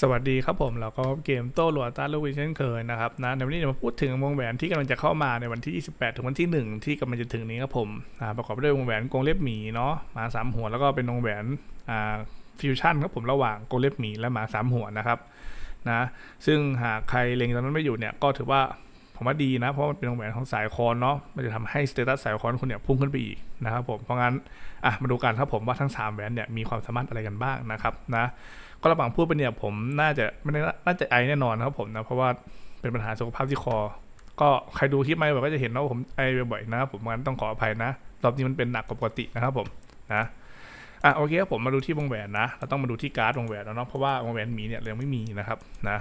สวัสดีครับผมเราก็เกมโต้หลวตาลูกวิเช่นเคยนะครับนะในวันนี้จะมาพูดถึงวงแหวนที่กำลังจะเข้ามาในวันที่ 28 ถึงวันที่ 1 ที่กำลังจะถึงนี้ครับผมประกอบไปด้วยวงแหวนกงเล็บหมีเนาะหมาสามหัวแล้วก็เป็นวงแหวนอ่าฟิวชั่นครับผมระหว่างกงเล็บหมีและหมาสามหัวนะครับนะซึ่งหากใครเล็งตอนนั้นไม่อยู่เนี่ยก็ถือว่าผมว่าดีนะเพราะมันเป็นวงแหวนของสายคอนเนาะมันจะทำให้สเตตัสสายคอนคุณเนี่ยพุ่งขึ้นไปอีกนะครับผมเพราะงั้นอะมาดูกันครับผมว่าทั้งสามแหวนเนี่ยมีความสามารถอะไรกันบ้างนะครับนะ ก็ระหว่างพูดไปเนี่ยผมน่าจะไม่ได้น่าจะไอแน่นอนนะครับผมนะ เพราะว่าเป็นปัญหาสุขภาพที่คอ ก็ใครดูคลิปไม่บ่อยก็จะเห็นว่าผมไอบ่อยๆนะครับผมงั้นต้องขออภัยนะ รอบนี้มันเป็นหนักกว่าปกตินะครับผมนะอะโอเคครับผมมาดูที่วงแหวนนะ เราต้องมาดูที่การ์ดวงแหวนแล้วเนาะเพราะว่าวงแหวนหมีเนี่ยเรายังไม่มีนะครับนะ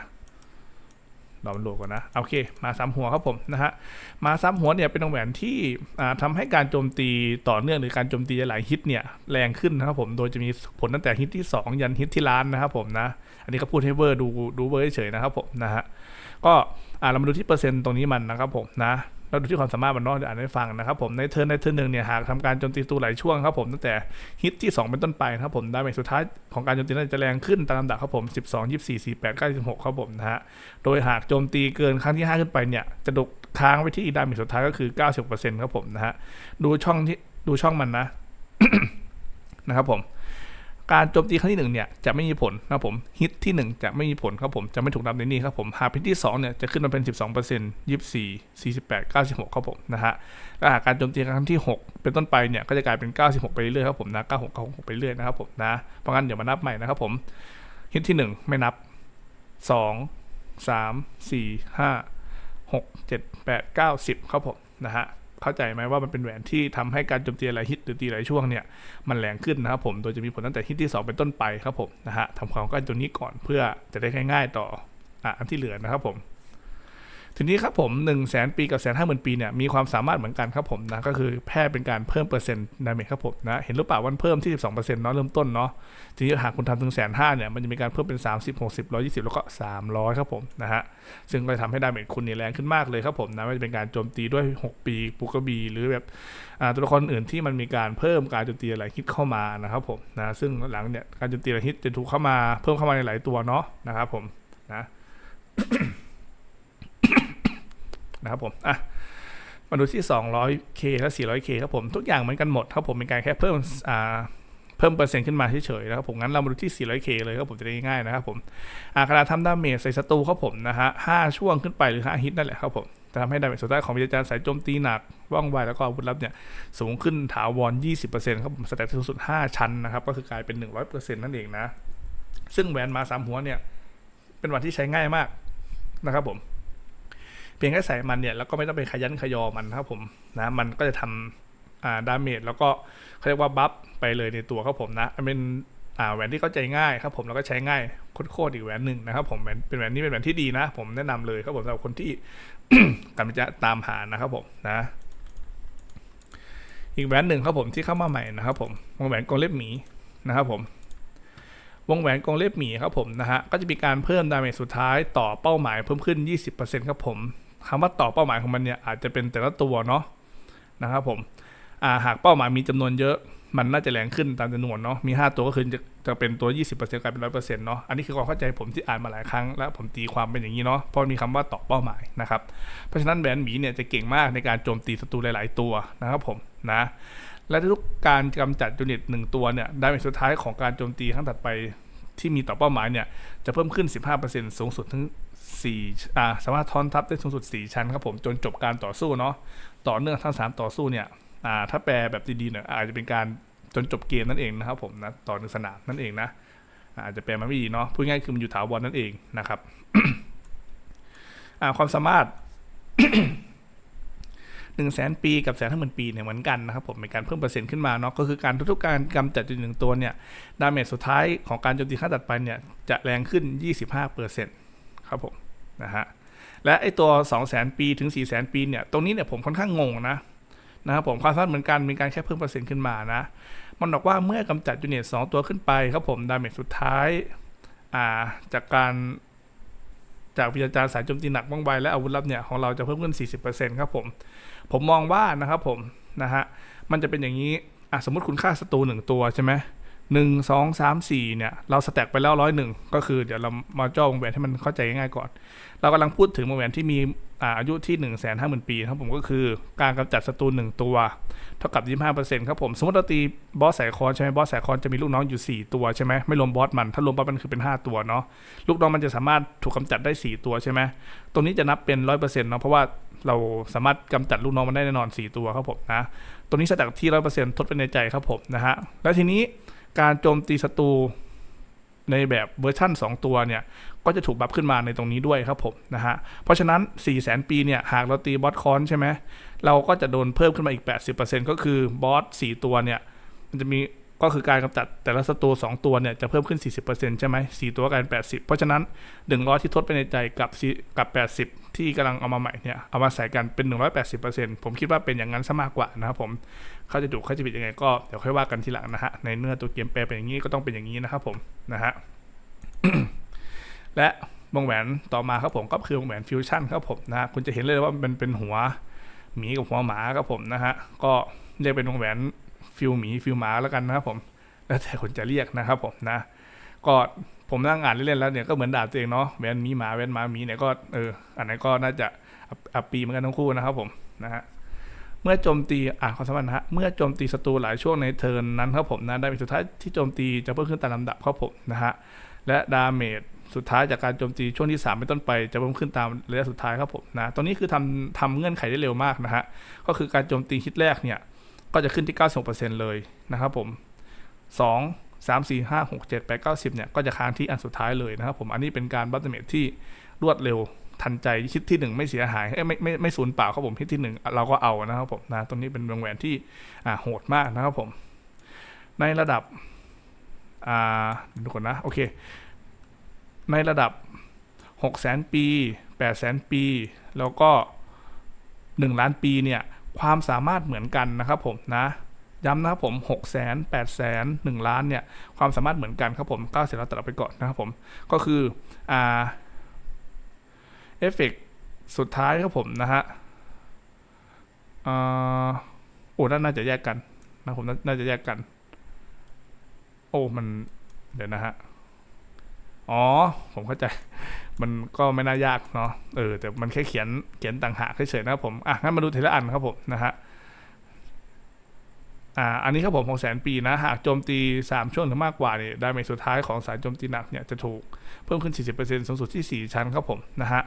รอมันโหลดก่อนนะโอเค มาซ้ำหัวครับผมนะฮะมาซ้ำหัวเนี่ยเป็นวงแหวนที่อ่าทำให้การโจมตีต่อเนื่องหรือการโจมตีหลายฮิตเนี่ยแรงขึ้นนะครับผมโดยจะมีผลตั้งแต่ฮิตที่ 2 ยันฮิตที่ล้านนะครับผมนะอันนี้ก็พูดให้เวอร์ดูดูเวอร์เฉยๆนะครับผมนะฮะก็เรามาดูที่เปอร์เซ็นต์ตรงนี้มันนะครับผมนะ เราดูที่ความสามารถมันเนาะอ่านให้ฟังนะครับผมในเทิร์นในเทิร์นหนึ่งเนี่ยหากทำการโจมตีตัวหลายช่วงครับผมตั้งแต่ฮิตที่ 2 เป็นต้นไปนะครับผมดาเมจสุดท้ายของการโจมตีนั้นจะแรงขึ้นตามลำดับครับผม 12 24 48 96ครับผมนะฮะโดยหากโจมตีเกินครั้งที่ 5 ขึ้นไปเนี่ยจะดกค้างไว้ที่ดาเมจสุดท้ายก็คือ 90%ครับผมนะฮะดูช่องที่ดูช่องมันนะนะครับผม การโจมตีครั้งที่หนึ่งเนี่ยจะไม่มีผลนะผมฮิตที่หนึ่งจะไม่มีผลครับผมจะไม่ถูกนับในนี้ครับผมหากฮิที่สองเนี่ยจะขึ้นมาเป็น 12เปอร์เซ็นต์ยี่สี่สี่สิบแปดเก้าสิบหกครับผมนะฮะและหากการโจมตีครั้งที่หกเป็นต้นไปเนี่ยก็จะกลายเป็น 96 ไปเรื่อยๆครับผมนะ96 96ไปเรื่อยนะครับผมนะเพราะงั้นเดี๋ยวมานับใหม่นะครับผมฮิตที่หนึ่งไม่นับสองสามสี่ห้าหกเจ็ดแปดเก้าสิบครับผมนะฮะ เข้าใจไหมว่ามันเป็นแหวนที่ทำให้การโจมตีหลายฮิตหรือตีหลายช่วงเนี่ยมันแรงขึ้นนะครับผม โดยจะมีผลตั้งแต่ฮิตที่ 2 เป็นต้นไปครับผมนะฮะทำความเข้าใจตัวนี้ก่อนเพื่อจะได้ง่าย ๆ ต่ออันที่เหลือนะครับผม ทีนี้ครับผม1นึ่งแสนปีกับแสนห้าหมื่นปีเนี่ยมีความสามารถเหมือนกันครับผมนะก็คือแพร่เป็นการเพิ่มเปอร์เซ็นต์ดาเมจครับผมนะเห็นหรือเปล่าวันเพิ่มที่ 12%เนาะเริ่มต้นเนาะทีนี้หากคุณทำถึงแสนห้าเนี่ยมันจะมีการเพิ่มเป็น 30 60 120 แล้วก็ 300 ครับผมนะฮะซึ่งก็จะทำให้ดาเมจคุณเนี่ยแรงขึ้นมากเลยครับผมนะไม่ว่าจะเป็นการโจมตีด้วย 6 ปีปุกระบีหรือแบบตัวละครอื่นที่มันมีการเพิ่มการโจมตีหลายฮิตเข้ามานะครับผมนะซึ่งหลังเนี่ยการโจมตีหลายฮิตจะถูกเข้ามาเพิ่มเข้ามาในหลายตัวเนาะนะครับผมนะ นะครับผมอะมาดูที่ 200k และ 400k ครับผมทุกอย่างเหมือนกันหมดครับผมเป็นการแค่เพิ่มอ่าเพิ่มเปอร์เซ็นต์ขึ้นมาเฉยๆนะครับผมงั้นเรามาดูที่ 400k เลยครับผมจะได้ง่ายนะครับผมอ่าขณะทำดาเมจใส่ศัตรูครับผมนะฮะ5ช่วงขึ้นไปหรือ 5 ฮิตนั่นแหละครับผมจะทำให้ดาเมจสุดท้ายของวิญญาณสายโจมตีหนัก ว่องไวแล้วก็อาวุธลับเนี่ยสูงขึ้นถาวร 20%ครับผมสแตทสูงสุด 5 ชั้นนะครับก็คือกลายเป็น 100%นั่นเองนะ ซึ่งแหวนมาสามหัวเนี่ยเป็นแหวนที่ใช้ง่ายมากนะครับผม เพียงแค่ใส่มันเนี่ยแล้วก็ไม่ต้องไปขยันขยอมันนะครับผมนะมันก็จะทำอ่าดาเมจแล้วก็เขาเรียกว่าบัฟไปเลยในตัวครับผมนะมันเป็นอ่าแหวนที่เข้าใจง่ายครับผมแล้วก็ใช้ง่ายโคตรๆอีกแหวนหนึ่งนะครับผมเป็นแหวนนี้เป็นแหวนที่ดีนะ ผมแนะนำเลยครับผมสำหรับคนที่กำลังจะตามหานะครับผมนะอีกแหวนหนึ่งครับผมที่เข้ามาใหม่นะครับผมวงแหวนกรงเล็บหมีนะครับผมวงแหวนกรงเล็บหมีครับผมนะฮะก็จะมีการเพิ่มดาเมจสุดท้ายต่อเป้าหมายเพิ่มขึ้น 20%ครับผม คำว่าต่อเป้าหมายของมันเนี่ยอาจจะเป็นแต่ละตัวเนาะนะครับผมาหากเป้าหมายมีจำนวนเยอะมันน่าจะแรงขึ้นตามจำนวนเนาะมี 5 ตัวก็คือจะจะเป็นตัว 20%กลายเป็น100%เซ็นต์เนาะอันนี้คือความเข้าใจผมที่อ่านมาหลายครั้ง แล้วผมตีความเป็นอย่างนี้เนาะเพราะมีคำว่าต่อเป้าหมายนะครับเพราะฉะนั้นแบรนด์หมีเนี่ยจะเก่งมากในการโจมตีศัตรูหลาย ๆ ตัวนะครับผมนะและทุกการกำจัดยูนิตหนึ่งตัวเนี่ยดาเมจสุดท้ายของการโจมตีครั้งถัดไปที่มีต่อเป้าหมายเนี่ยจะเพิ่มขึ้น 15%สูงสุดถึง 4อ่าสามารถทอนทับได้สูงสุด 4 ชั้นครับผมจนจบการต่อสู้เนาะต่อเนื่องทั้ง 3 ต่อสู้เนี่ยอ่าถ้าแปลแบบดีๆเนี่ยอาจจะเป็นการจนจบเกมนั่นเองนะครับผมนะต่อหนึ่งสนามนั่นเองนะอาจจะแปลมาไม่ดีเนาะพูดง่ายคือมันอยู่ถาวรนั่นเองนะครับอ่าความสามารถหนึ่งแสนปีกับแสนห้าหมื่นปีเนี่ยเหมือนกันนะครับผมเป็นการเพิ่มเปอร์เซ็นต์ขึ้นมาเนาะก็คือการทุกๆการกำจัดจุดหนึ่งตัวเนี่ยดาเมจสุดท้ายของการโจมตีขั้นตัดไปเนี่ยจะแรงขึ้น 25เปอร์เซ็นต์ ครับผมนะฮะและไอตัว 2 0 0 0 0 0 ปีถึง4 0 0 0 0 ปีเนี่ยตรงนี้เนี่ยผมค่อนข้างงงนะนะครับผมความสามารถเหมือนกันมีการแค่เพิ่มเปอร์เซ็นต์ขึ้นมานะ มันบอกว่าเมื่อกำจัดยูนิต2ตัวขึ้นไปครับผมดาเมจสุดท้ายอ่าจากการจากวิญญาณสายโจมตีหนักบ้างไวและอาวุธลับเนี่ยของเราจะเพิ่มขึ้น 40%ครับผมผมมองว่านะครับผมนะฮะมันจะเป็นอย่างนี้อะสมมติคุณฆ่าศัตรูหนึ่งตัวใช่ไหม หนึ่งสองสามสี่เนี่ย เราสแต็กไปแล้วร้อยหนึ่งก็คือเดี๋ยวเรามาจ่อวงแหวนให้มันเข้าใจง่ายๆก่อน เรากำลังพูดถึงวงแหวนที่มีอาอายุที่1นึ่งแสนห้าหมื่นปีครับผมก็คือการกำจัดศัตรูหนึ่งตัว เท่ากับ 25%ครับผม สมมติเราตีบอสสายคอนใช่ไหมบอสสายคอนจะมีลูกน้องอยู่ 4 ตัวใช่ไหมไม่รวมบอสมัน ถ้ารวมบอสมันคือเป็น 5 ตัวเนาะลูกน้องมันจะสามารถถูกกำจัดได้ 4 ตัวใช่ไหมตรงนี้จะนับเป็น 100%เนาะเพราะว่าเราสามารถกำจัดลูกน้องมันได้แน่นอน 4 ตัวครับผมนะตรงนี้สแต็กที่ 100%ทดเป็นในใจครับผมนะฮะแล้วทีนี้ การโจมตีศัตรูในแบบเวอร์ชั่น 2 ตัวเนี่ย ก็จะถูกบัฟขึ้นมาในตรงนี้ด้วยครับผมนะฮะ เพราะฉะนั้น 4 0 0 0 0 0ปีเนี่ย หากเราตีบอสคอนใช่ไหม เราก็จะโดนเพิ่มขึ้นมาอีก 80%ก็คือบอส 4 ตัวเนี่ย มันจะมี ก็คือการกำจัดแต่ละศัตรู2ตัวเนี่ยจะเพิ่มขึ้น 40%ใช่ไหม4ตัวกลายเป็น80 เพราะฉะนั้น 100 ที่ทดไปในใจกับกับ 80 ที่กำลังเอามาใหม่เนี่ยเอามาใส่กันเป็น 180%ผมคิดว่าเป็นอย่างนั้นซะมากกว่านะครับผมเขาจะถูกเขาจะผิดยังไงก็เดี๋ยวค่อยว่ากันทีหลังนะฮะในเนื้อตัวเกมแปลเป็นอย่างนี้ก็ต้องเป็นอย่างนี้นะครับผมนะฮะและวงแหวนต่อมาครับผมก็คือวงแหวนฟิวชั่นครับผมนะฮะคุณจะเห็นเลยว่ามันเป็นหัวหมีกับหัวหมาครับผมนะฮะก็เรียกเป็นวงแหวน ฟิวหมีฟิวหมาแล้วกันนะครับผมแล้วแต่คนจะเรียกนะครับผมนะ ก็ผมนั่งอ่านเล่นๆแล้วเนี่ยก็เหมือนด่าตัวเองเนาะแวนหมีหมาแวนหมาหมีเนี่ยก็เอออันไหนก็น่าจะอับปีเหมือนกันทั้งคู่นะครับผมนะฮะเมื่อโจมตีอ่าความสามารถนะฮะเมื่อโจมตีศัตรูหลายช่วงในเทิร์นนั้นครับผมนะดาเมจสุดท้ายที่โจมตีจะเพิ่มขึ้นตามลำดับครับผมนะฮะและดาเมจสุดท้ายจากการโจมตีช่วงที่ 3 เป็นต้นไปจะเพิ่มขึ้นตามระยะสุดท้ายครับผมนะตัวนี้คือทำทำเงื่อนไขได้เร็วมากนะฮะก็คือการโจมตีฮิตแรกเนี่ย ก็จะขึ้นที่ 96%เลยนะครับผม 2 3 4 5 6 7 8 9 10เนี่ยก็จะค้างที่อันสุดท้ายเลยนะครับผมอันนี้เป็นการบัตเตอร์เมทที่รวดเร็วทันใจคิดที่หนึ่งไม่เสียหายเอ้ไม่ไม่ไม่สูญเปล่าครับผมคิดที่หนึ่งเราก็เอานะครับผมนะตรงนี้เป็นวงแหวนที่อ่าโหดมากนะครับผม ในระดับอ่าดูก่อนนะโอเค ในระดับ 6 0แสนปี 8 0 0แสนปี แล้วก็ 1 ล้านปีเนี่ย ความสามารถเหมือนกันนะครับผมนะย้ำนะครับผม 6 0แสน8แสน1ล้านเนี่ย ความสามารถเหมือนกันครับผมก้าวเสร็จแล้วตัดออกไปก่อนนะครับผม ก็คือ อ่า เอฟเฟกต์สุดท้ายครับผมนะฮะอ่าโอ้น่าจะแยกกันนะผมน่าจะแยกกัน โอ้ มัน เดี๋ยวนะฮะ อ๋อ ผมเข้าใจ มันก็ไม่น่ายากเนาะเออแต่มันแค่เขียนเขียนต่างหากเฉยๆนะครับผมอะงั้นมาดูทีละอันครับผมนะฮะอ่าอันนี้ครับผมของแสนปีนะ หากโจมตี 3 ช่วงหรือมากกว่าเนี่ยดาเมจสุดท้ายของสายโจมตีหนักเนี่ยจะถูกเพิ่มขึ้น 40%สูงสุดที่ 4 ชั้นครับผมนะฮะ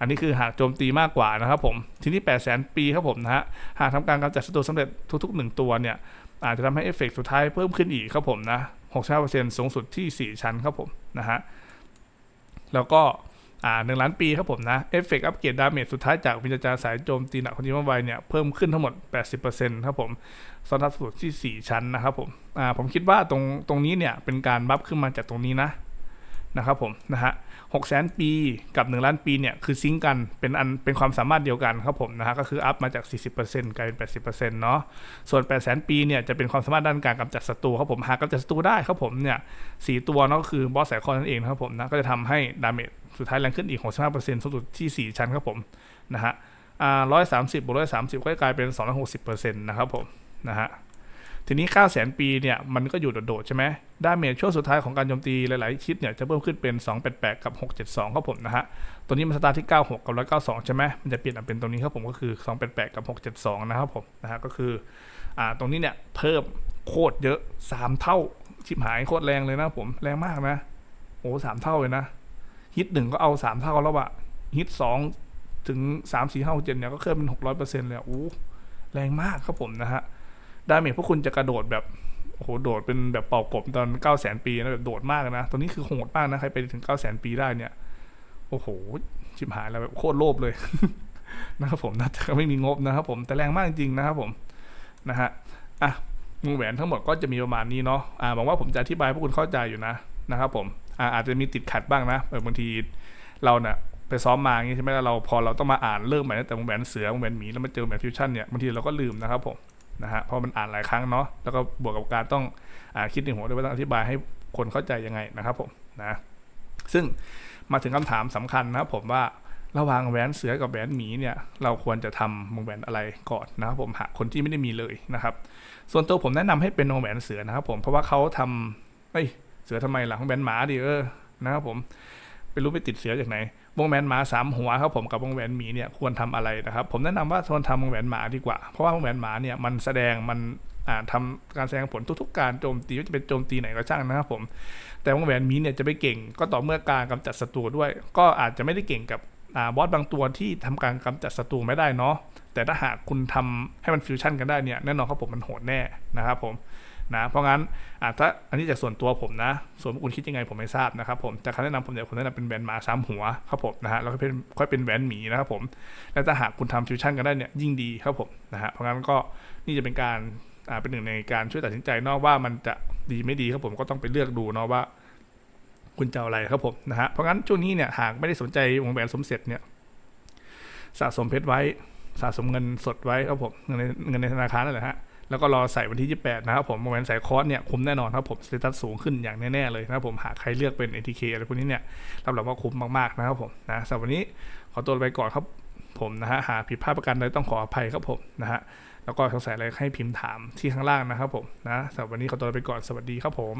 อันนี้คือหากโจมตีมากกว่านะครับผมทีนี้ 8 0 0 0 0 0ปีครับผมนะฮะหากทำการกำจัดศัตรูสำเร็จทุกๆ 1 ตัวเนี่ยอาจจะทำให้เอฟเฟกต์สุดท้ายเพิ่มขึ้นอีกครับผมนะ 65%สูงสุดที่ 4 ชั้นครับผมนะฮะแล้วก็ อ่าหนึ่งล้านปีครับผมนะเอฟเฟกต์อัปเกรดดาเมจสุดท้ายจากวิญญาณสายโจมตีหนักคนที่มาไวเนี่ยเพิ่มขึ้นทั้งหมด 80%ครับผมสำหรับสูตรที่ 4 ชั้นนะครับผมอ่าผมคิดว่าตรงตรงนี้เนี่ยเป็นการบัฟขึ้นมาจากตรงนี้นะนะครับผมนะฮะหกแสนปีกับ 1 ล้านปีเนี่ยคือซิงกันเป็นอันเป็นความสามารถเดียวกันครับผมนะฮะก็คืออัพมาจาก 40%กลายเป็น 80%เนาะส่วน8 0 0แสนปีเนี่ยจะเป็นความสามารถด้านการกำจัดศัตรูครับผมหากกำจัดศัตรูได้ครับผมเนี่ยสตัวเนาะก็คือบอสสายคอนนั่นเองครับผมนะก็จะทำให้ดาเมจ สุดท้ายแรงขึ้นอีก 65%สูงสุดที่ 4 ชั้นครับผมนะฮะอ่าร้อยสามสิบบวกร้อยสามสิบก็กลายเป็น 260%นะครับผมนะฮะทีนี้ 9 0 0 0 0 ปีเนี่ยมันก็อยู่โดดๆใช่ไหมด้าเมจช่วงสุดท้ายของการโจมตีหลาย ๆ ชิดเนี่ยจะเพิ่มขึ้นเป็น 288 กับ 672 ครับผมนะฮะ ตัวนี้มันสตาร์ทที่ 96 กับ 192 ใช่ไหมมันจะเปลี่ยนเป็นตรงนี้ครับผมก็คือ 288 กับ 672 นะครับผมนะฮะก็คืออ่าตรงนี้เนี่ยเพิ่มโคตรเยอะ 3 เท่าชิบหายโคตรแรงเลยนะผมแรงมากนะโอ้สามเท่าเลยนะ ฮิตหนึ่งก็เอา3เท่าแล้วอะฮิต2ถึง3 4 5 6 7เนี่ยก็เคลื่อนเป็น600%เปอร์เซ็นต์เลยอะโอ้แรงมากครับผมนะฮะดาเมจพวกคุณจะกระโดดแบบโอ้โหโดดเป็นแบบเป่ากบตอน9 0 0 0 0ปีนะแบบโดดมากนะตัวนี้คือโหดมากนะใครไปถึง9 0 0 0 0ปีได้เนี่ยโอ้โหชิบหายแล้วแบบโคตรโลภเลยนะครับผมนะแต่ก็ไม่มีงบนะครับผมแต่แรงมากจริงนะครับผมนะฮะอะวงแหวนทั้งหมดก็จะมีประมาณนี้เนาะอ่าหวังว่าผมจะอธิบายพวกคุณเข้าใจอยู่นะนะครับผม อาจจะมีติดขัดบ้างนะเออบางทีเราเนี่ยไปซ้อมมาอย่างงี้ใช่ไหมล้วเราพอเราต้องมาอ่านเริ่มใหม่ตั้งแต่วงแหวนเสือวงแหวนหมีแล้วมาเจอวงแหวนฟิวชั่นเนี่ยบางทีเราก็ลืมนะครับผมนะฮะเพราะมันอ่านหลายครั้งเนาะแล้วก็บวกกับการต้องอคิดในหัวด้วยว่าต้องอธิบายให้คนเข้าใจยังไงนะครับผมนะซึ่งมาถึงคำถามสำคัญนะครับผมว่าระหว่างแหวนเสือกับแหวนหมีเนี่ยเราควรจะทำวงแหวนอะไรก่อนนะครับผมหากคนที่ไม่ได้มีเลยนะครับ ส่วนตัวผมแนะนำให้เป็นวงแหวนเสือนะครับผมเพราะว่าเขาทำเอ้ย เสือทำไมล่ะของแบนหมาดิเออนะครับผมไปรู้ไปติดเสือจากไหนวงแหวนหมาสามหัวครับผมกับวงแหวนหมีเนี่ยควรทำอะไรนะครับ ผมแนะนำว่าควรทำวงแหวนหมาดีกว่า เพราะว่าวงแหวนหมาเนี่ยมันแสดงมันอ่าทำการแสดงผลทุกๆ การโจมตีว่าจะเป็นโจมตีไหนก็ช่างนะครับผมแต่วงแหวนหมีเนี่ยจะไปเก่งก็ต่อเมื่อการกำจัดศัตรูด้วย ก็อาจจะไม่ได้เก่งกับอบอสบางตัวที่ทำการกำจัดศัตรูไม่ได้เนาะแต่ถ้าหากคุณทำให้มันฟิวชั่นกันได้เนี่ยแน่นอนครับผมมันโหดแน่นะครับผม นะเพราะงั้นอ่าถ้าอันนี้จากส่วนตัวผมนะ ส่วนคุณคิดยังไงผมไม่ทราบนะครับผมจากคำแนะนำผมเนี่ยผมแนะนำเป็นแหวนหมาสามหัวครับผมนะฮะแล้วก็เป็นค่อยเป็นแหวนหมีนะครับผมและถ้าหากคุณทำฟิวชั่นกันได้เนี่ยยิ่งดีครับผมนะฮะเพราะงั้นก็นี่จะเป็นการเป็นหนึ่งในการช่วยตัดสินใจนอกว่ามันจะดีไม่ดีครับผมก็ต้องไปเลือกดูเนาะว่า คุณจะอะไรครับผมนะฮะเพราะงั้นช่วงนี้เนี่ยหากไม่ได้สนใจวงแหวนสมเสร็จเนี่ยสะสมเพชรไว้สะสมเงินสดไว้ครับผมเงินในเงินในธนาคารนั่นแหละฮะ แล้วก็รอใส่วันที่ 28 นะครับผมวงแหวนสายคอร์สเนี่ยคุ้มแน่นอนครับผมสเตตัสสูงขึ้นอย่างแน่ๆเลยนะครับผมหากใครเลือกเป็น ATK อะไรพวกนี้เนี่ยรับรองว่าคุ้มมากๆนะครับผมนะสำหรับวันนี้ขอตัวไปก่อนครับผมนะฮะหากผิดพลาดประการใดต้องขออภัยครับผมนะฮะแล้วก็สงสัยอะไรให้พิมพ์ถามที่ข้างล่างนะครับผมนะสำหรับวันนี้ขอตัวไปก่อนสวัสดีครับผม